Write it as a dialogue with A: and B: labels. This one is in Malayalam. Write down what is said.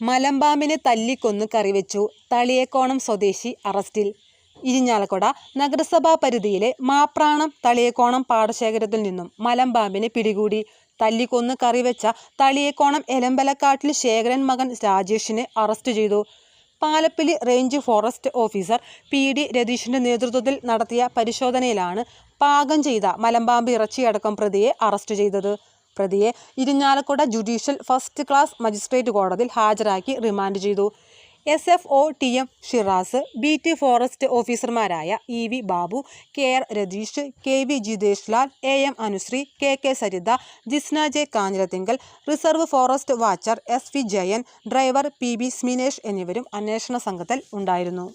A: മലമ്പാമ്പിനെ തല്ലിക്കൊന്ന് കറിവെച്ചു തളിയേക്കോണം സ്വദേശി അറസ്റ്റിൽ. ഇരിഞ്ഞാലക്കുട നഗരസഭാ പരിധിയിലെ മാപ്രാണം തളിയേക്കോണം പാടശേഖരത്തിൽ നിന്നും മലമ്പാമ്പിനെ പിടികൂടി. തല്ലിക്കൊന്ന് കറിവെച്ച തളിയേക്കോണം എലമ്പലക്കാട്ടിൽ ശേഖരൻ മകൻ രാജേഷിനെ അറസ്റ്റ് ചെയ്തു. Palappilly range forest officer P D രതീഷിന്റെ നേതൃത്വത്തിൽ നടത്തിയ പരിശോധനയിലാണ് പാകം ചെയ്ത മലമ്പാമ്പ് ഇറച്ചിയടക്കം പ്രതിയെ അറസ്റ്റ് ചെയ്തത്. പ്രതിയെ Irinjalakuda judicial first class magistrate കോടതിയിൽ ഹാജരാക്കി റിമാൻഡ് ചെയ്തു. S F O T M Shiraz B T forest ഓഫീസർമാരായ E V Babu K R Ratheesh K V Jithesh Lal A M Anusree K K Saritha Jisna J Kanjirathinkal reserve forest watcher S V Jayan driver P B Sminesh എന്നിവരും അന്വേഷണ സംഘത്തിൽ ഉണ്ടായിരുന്നു.